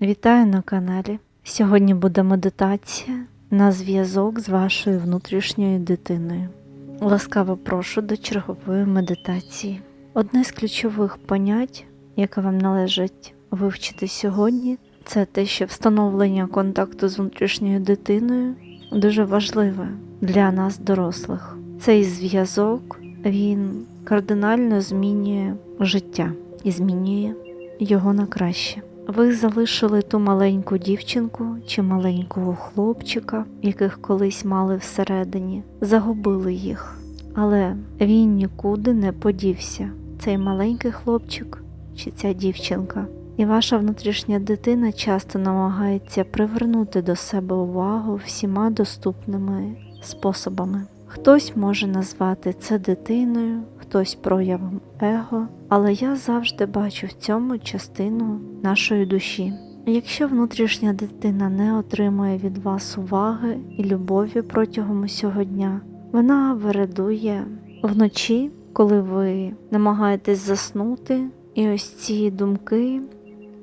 Вітаю на каналі. Сьогодні буде медитація на зв'язок з вашою внутрішньою дитиною. Ласкаво прошу до чергової медитації. Одне з ключових понять, яке вам належить вивчити сьогодні, це те, що встановлення контакту з внутрішньою дитиною дуже важливе для нас, дорослих. Цей зв'язок він кардинально змінює життя і змінює його на краще. Ви залишили ту маленьку дівчинку чи маленького хлопчика, яких колись мали всередині, загубили їх. Але він нікуди не подівся. Цей маленький хлопчик чи ця дівчинка. І ваша внутрішня дитина часто намагається привернути до себе увагу всіма доступними способами. Хтось може назвати це дитиною, хтось проявом его, але я завжди бачу в цьому частину нашої душі. Якщо внутрішня дитина не отримує від вас уваги і любові протягом усього дня, вона вирадує вночі, коли ви намагаєтесь заснути, і ось ці думки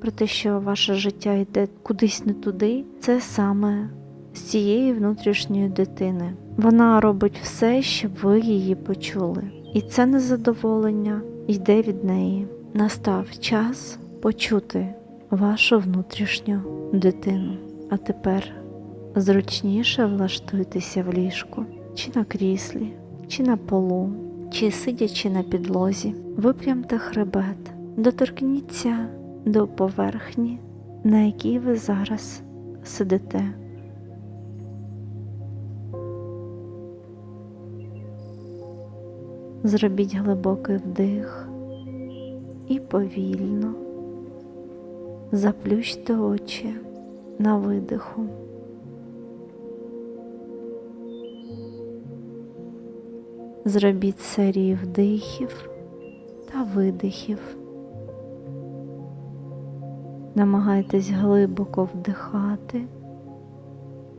про те, що ваше життя йде кудись не туди, це саме з цієї внутрішньої дитини. Вона робить все, щоб ви її почули. І це незадоволення йде від неї. Настав час почути вашу внутрішню дитину. А тепер зручніше влаштуйтеся в ліжку, чи на кріслі, чи на полу, чи сидячи на підлозі. Випрямте хребет, доторкніться до поверхні, на якій ви зараз сидите. Зробіть глибокий вдих і повільно заплющте очі на видиху. Зробіть серії вдихів та видихів. Намагайтесь глибоко вдихати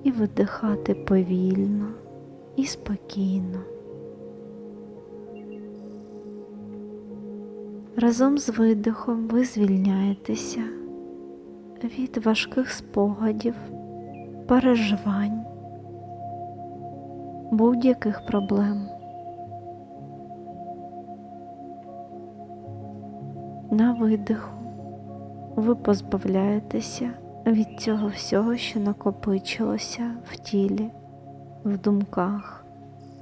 і видихати повільно і спокійно. Разом з видихом ви звільняєтеся від важких спогадів, переживань, будь-яких проблем. На видиху ви позбавляєтеся від цього всього, що накопичилося в тілі, в думках,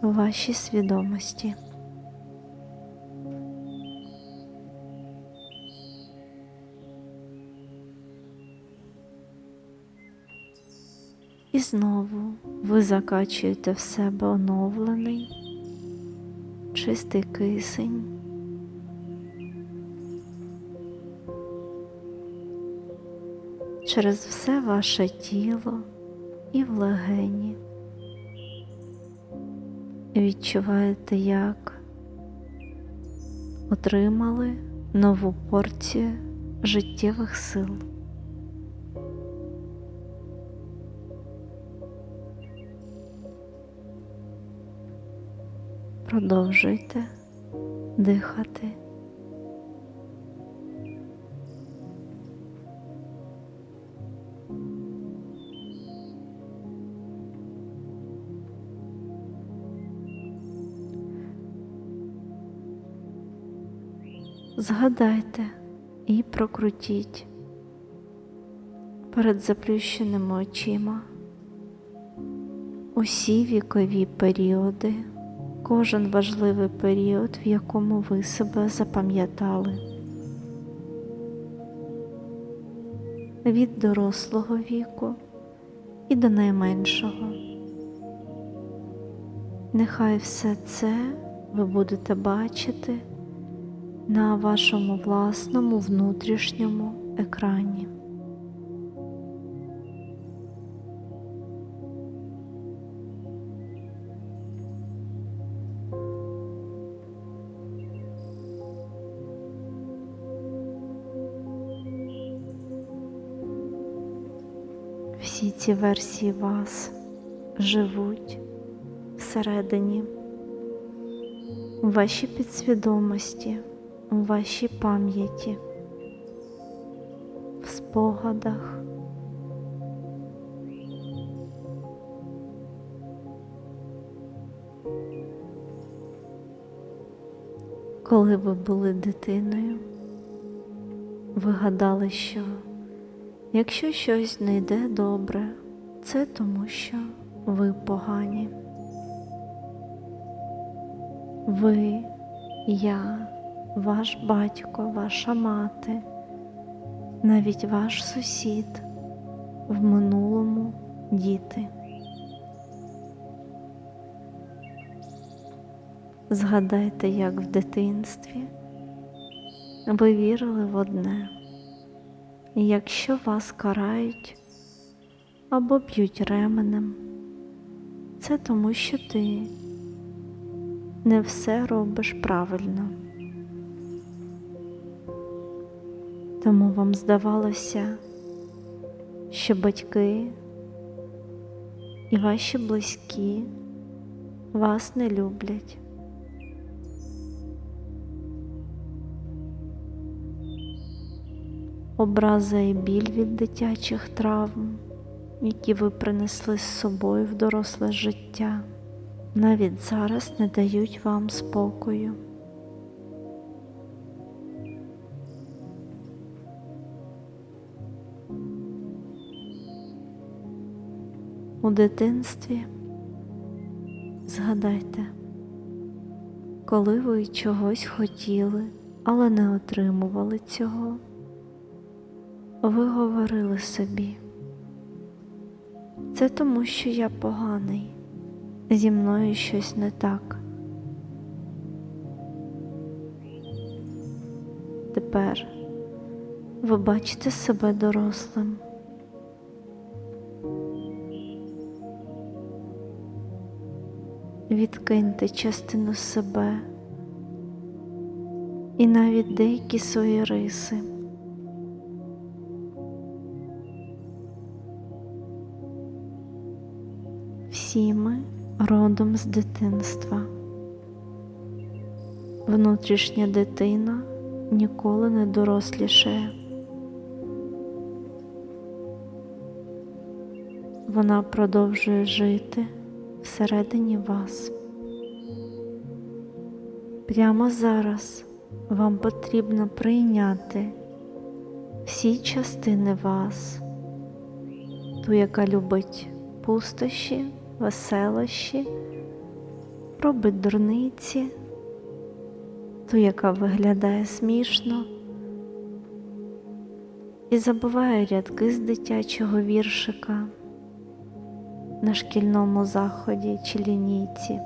в вашій свідомості. І знову ви закачуєте в себе оновлений, чистий кисень. Через все ваше тіло і в легені. Відчуваєте, як отримали нову порцію життєвих сил. Продовжуйте дихати. Згадайте і прокрутіть перед заплющеними очима усі вікові періоди кожен важливий період, в якому ви себе запам'ятали. Від дорослого віку і до найменшого. Нехай все це ви будете бачити на вашому власному внутрішньому екрані. всі ці версії вас живуть всередині, у вашій підсвідомості, у вашій пам'яті, в спогадах. Коли ви були дитиною, ви гадали, що якщо щось не йде добре, це тому, що ви погані. Ви, я, ваш батько, ваша мати, навіть ваш сусід, в минулому діти. Згадайте, як в дитинстві ви вірили в одне, якщо вас карають або б'ють ременем, це тому, що ти не все робиш правильно. Тому вам здавалося, що батьки і ваші близькі вас не люблять. Образа і біль від дитячих травм, які ви принесли з собою в доросле життя, навіть зараз не дають вам спокою. У дитинстві згадайте, коли ви чогось хотіли, але не отримували цього, ви говорили собі. Це тому, що я поганий, зі мною щось не так. Тепер ви бачите себе дорослим. Відкиньте частину себе і навіть деякі свої риси. Родом з дитинства. Внутрішня дитина ніколи не дорослішає. Вона продовжує жити всередині вас. Прямо зараз вам потрібно прийняти всі частини вас, ту, яка любить пустощі, веселощі, робить дурниці, ту, яка виглядає смішно і забуває рядки з дитячого віршика на шкільному заході чи лінійці,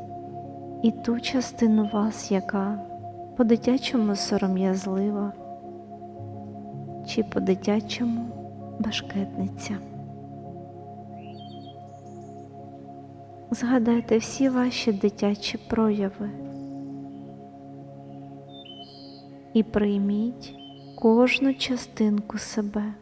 і ту частину вас, яка по-дитячому сором'язлива, чи по-дитячому башкетниця. Згадайте всі ваші дитячі прояви і прийміть кожну частинку себе.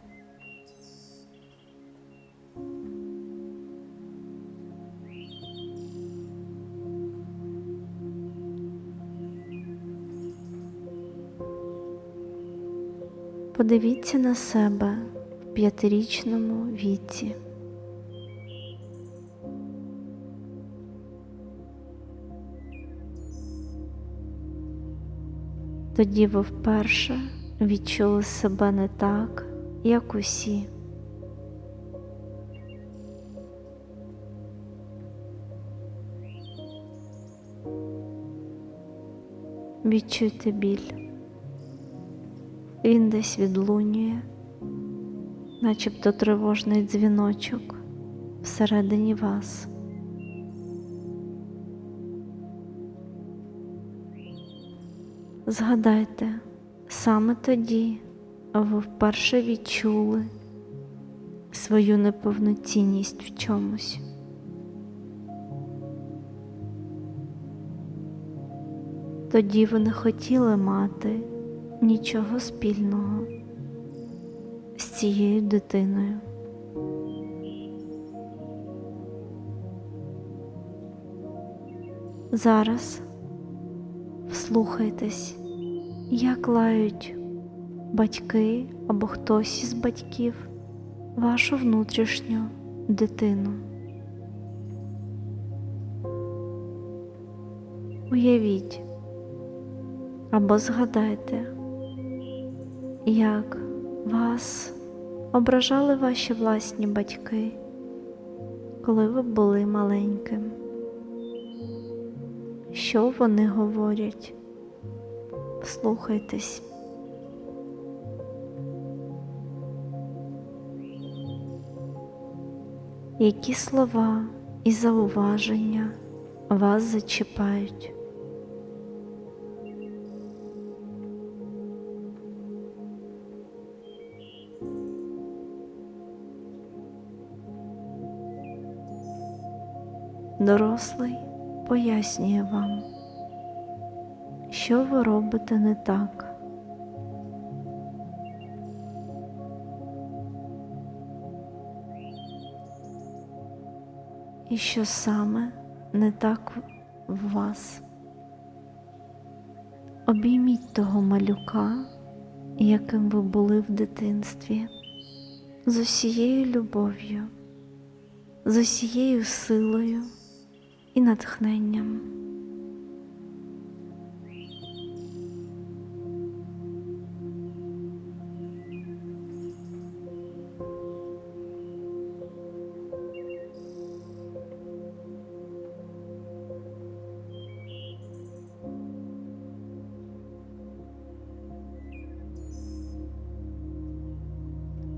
Подивіться на себе в п'ятирічному віці. Тоді ви вперше відчули себе не так, як усі. Відчуйте біль. Він десь відлунює, начебто тривожний дзвіночок всередині вас. Згадайте, саме тоді ви вперше відчули свою неповноцінність в чомусь. Тоді ви не хотіли мати нічого спільного з цією дитиною. Зараз вслухайтесь, як лають батьки або хтось із батьків вашу внутрішню дитину. Уявіть, Або згадайте, як вас ображали ваші власні батьки, коли ви були маленьким. Що вони говорять? Вслухайтесь. Які слова і зауваження вас зачіпають? Дорослий пояснює вам, що ви робите не так. І що саме не так в вас. Обійміть того малюка, яким ви були в дитинстві, з усією любов'ю, з усією силою і натхненням.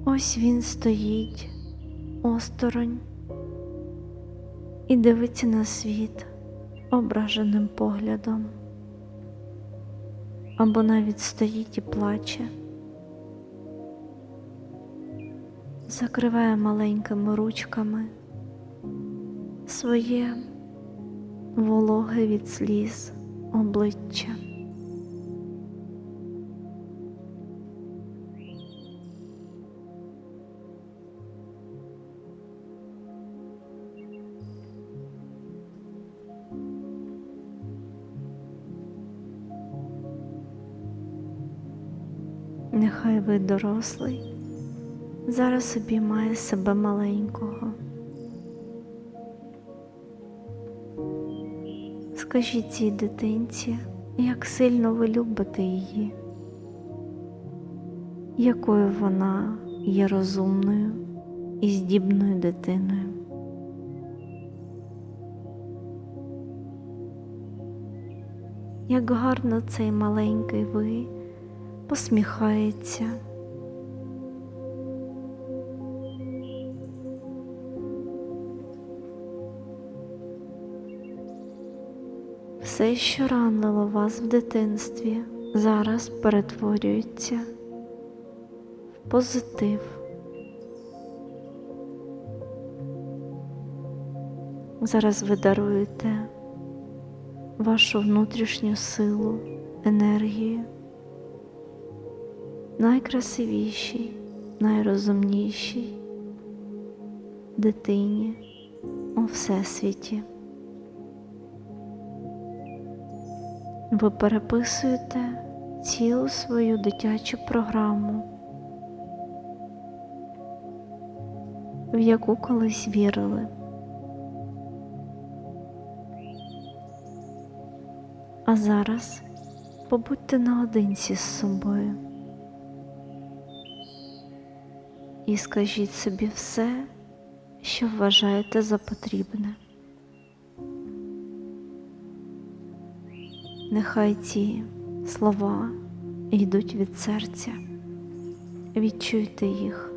Ось він стоїть осторонь і дивиться на світ ображеним поглядом, або навіть стоїть і плаче, закриває маленькими ручками своє вологе від сліз обличчя. Нехай ви дорослий, зараз обіймає себе маленького. Скажіть цій дитинці, як сильно ви любите її, якою вона є розумною і здібною дитиною. Як гарно цей маленький ви посміхається. Все, що ранило вас в дитинстві, зараз перетворюється в позитив. Зараз ви даруєте вашу внутрішню силу, енергію найкрасивішій, найрозумнішій дитині у всесвіті. Ви переписуєте цілу свою дитячу програму, в яку колись вірили. А зараз побудьте наодинці з собою і скажіть собі все, що вважаєте за потрібне. Нехай ці слова йдуть від серця, відчуйте їх.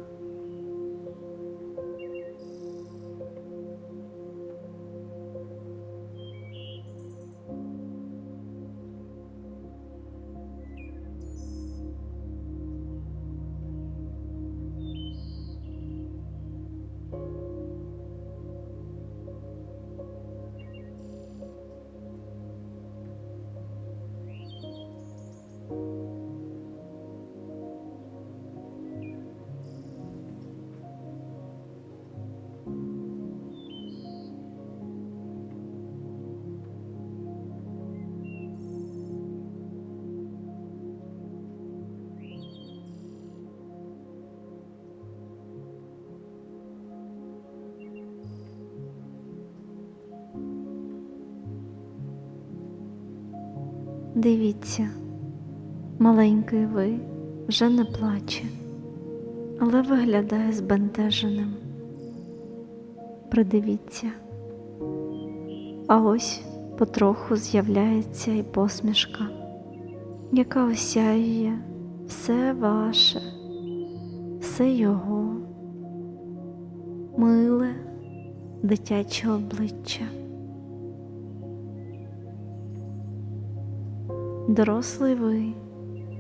Дивіться, Маленький ви вже не плаче, але виглядає збентеженим. Придивіться, а ось потроху з'являється і посмішка, яка осяює все ваше, все його, миле дитяче обличчя. Дорослий ви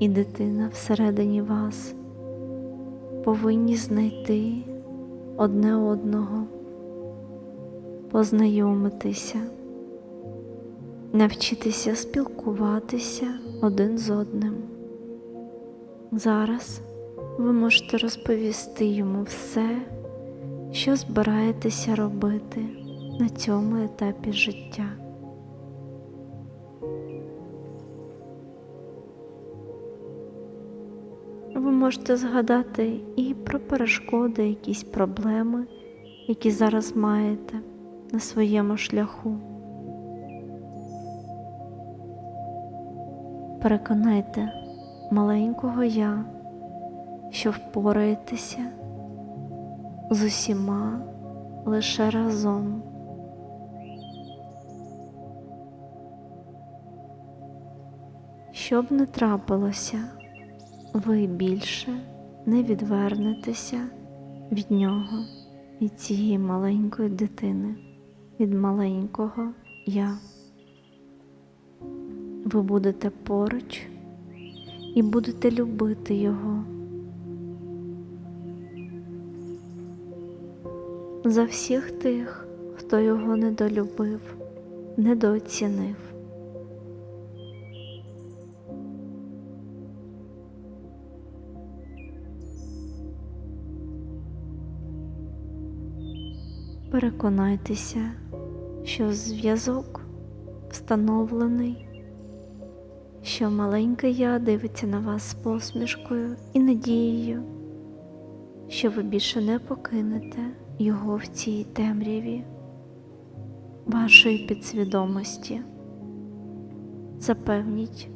і дитина всередині вас повинні знайти одне одного, познайомитися, навчитися спілкуватися один з одним. Зараз ви можете розповісти йому все, що збираєтеся робити на цьому етапі життя. Ви можете згадати і про перешкоди, якісь проблеми, які зараз маєте на своєму шляху. Переконайте маленького я, що впораєтеся з усіма лише разом. Що б не трапилося, ви більше не відвернетеся від нього, від цієї маленької дитини, від маленького я. Ви будете поруч і будете любити його. За всіх тих, хто його недолюбив, недооцінив. Переконайтеся, що зв'язок встановлений, що маленьке я дивиться на вас з посмішкою і надією, що ви більше не покинете його в цій темряві вашої підсвідомості. Запевніть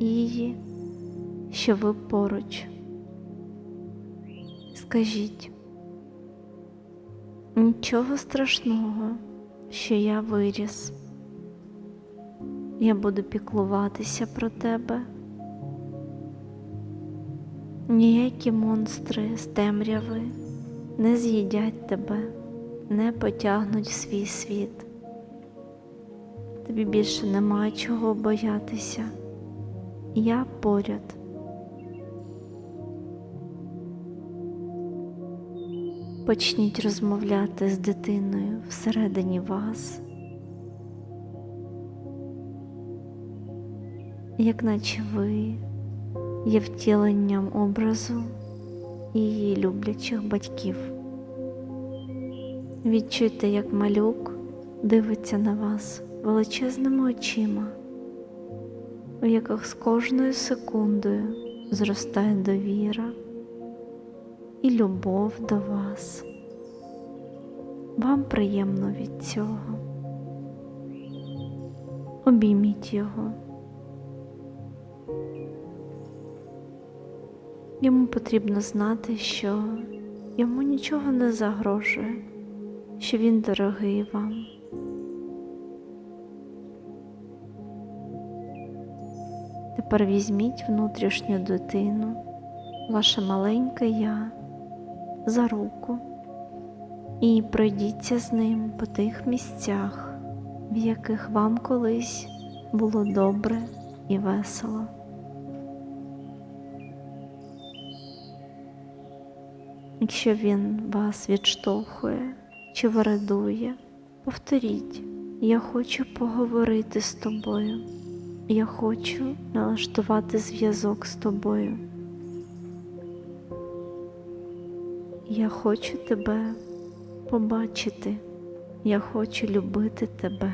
її, що ви поруч. Скажіть. Нічого страшного, що я виріс. Я буду піклуватися про тебе. Ніякі монстри з темряви не з'їдять тебе, не потягнуть в свій світ. Тобі більше нема чого боятися. Я поряд. Почніть розмовляти з дитиною всередині вас, як наче ви є втіленням образу її люблячих батьків. Відчуйте, як малюк дивиться на вас величезними очима, у яких з кожною секундою зростає довіра і любов до вас. Вам приємно від цього. Обійміть його. Йому потрібно знати, що йому нічого не загрожує, що він дорогий вам. Тепер візьміть внутрішню дитину, ваше маленьке я за руку і пройдіться з ним по тих місцях, в яких вам колись було добре і весело. Якщо він вас відштовхує чи вирадує, повторіть, я хочу поговорити з тобою, я хочу налаштувати зв'язок з тобою. Я хочу тебе побачити, я хочу любити тебе.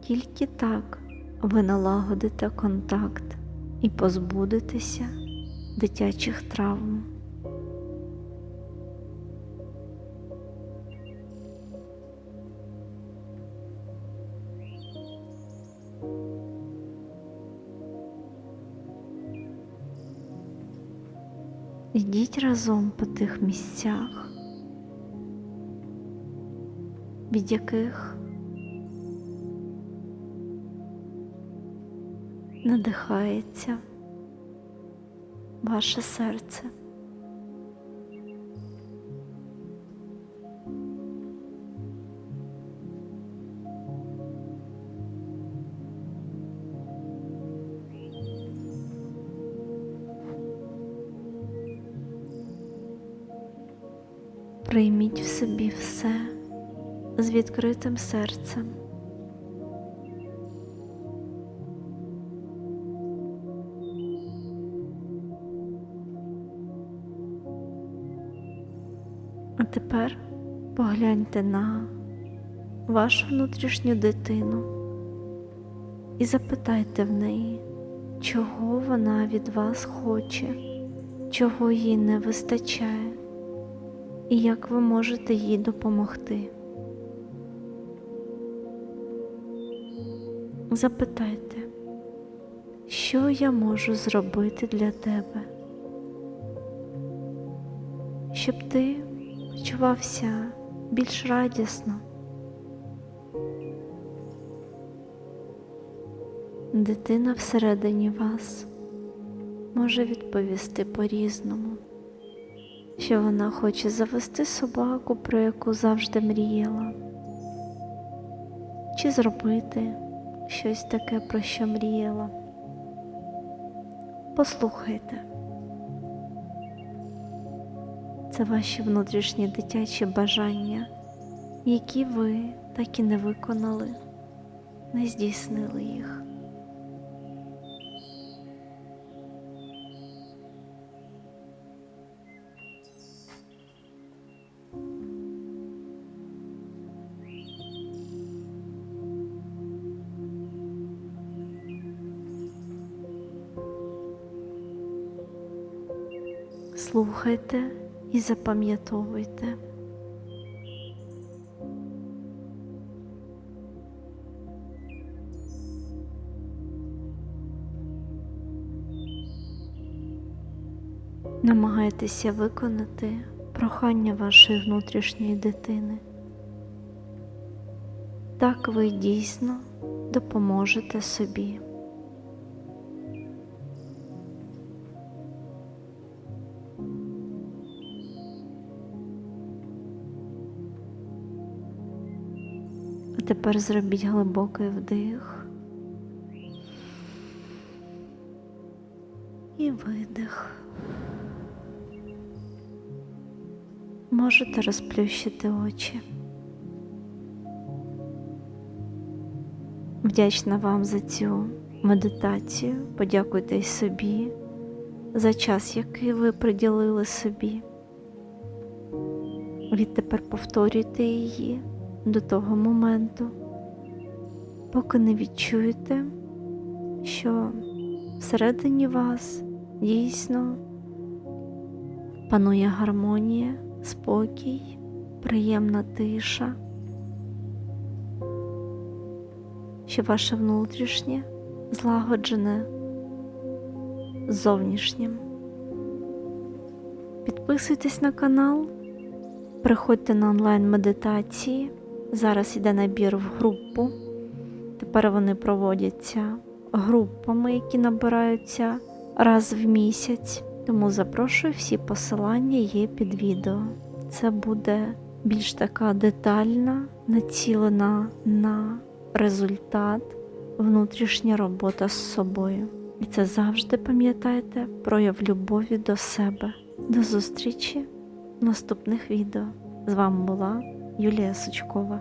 Тільки так ви налагодите контакт і позбудетеся дитячих травм. Разом по тих місцях, від яких надихається ваше серце. Прийміть в собі все з відкритим серцем. А тепер погляньте на вашу внутрішню дитину і запитайте в неї, чого вона від вас хоче, чого їй не вистачає і як ви можете їй допомогти. Запитайте, що я можу зробити для тебе, щоб ти почувався більш радісно. Дитина всередині вас може відповісти по-різному що вона хоче завести собаку, про яку завжди мріяла, чи зробити щось таке, про що мріяла. Послухайте, це ваші внутрішні дитячі бажання, які ви так і не виконали, не здійснили їх. Слухайте і запам'ятовуйте. Намагайтеся виконати прохання вашої внутрішньої дитини. Так ви дійсно допоможете собі. А тепер зробіть глибокий вдих і видих. Можете розплющити очі. Вдячна вам за цю медитацію. Подякуйте й собі за час, який ви приділили собі. Відтепер повторюйте її до того моменту, поки не відчуєте, що всередині вас дійсно панує гармонія, спокій, приємна тиша, що ваше внутрішнє злагоджене з зовнішнім. Підписуйтесь на канал, приходьте на онлайн-медитації. Зараз йде набір в групу. Тепер вони проводяться групами, які набираються раз в місяць. Тому запрошую всі посилання є під відео. Це буде більш така детальна, націлена на результат, внутрішня робота з собою. І це завжди пам'ятайте прояв любові до себе. До зустрічі в наступних відео. З вами була Юлія Сучкова.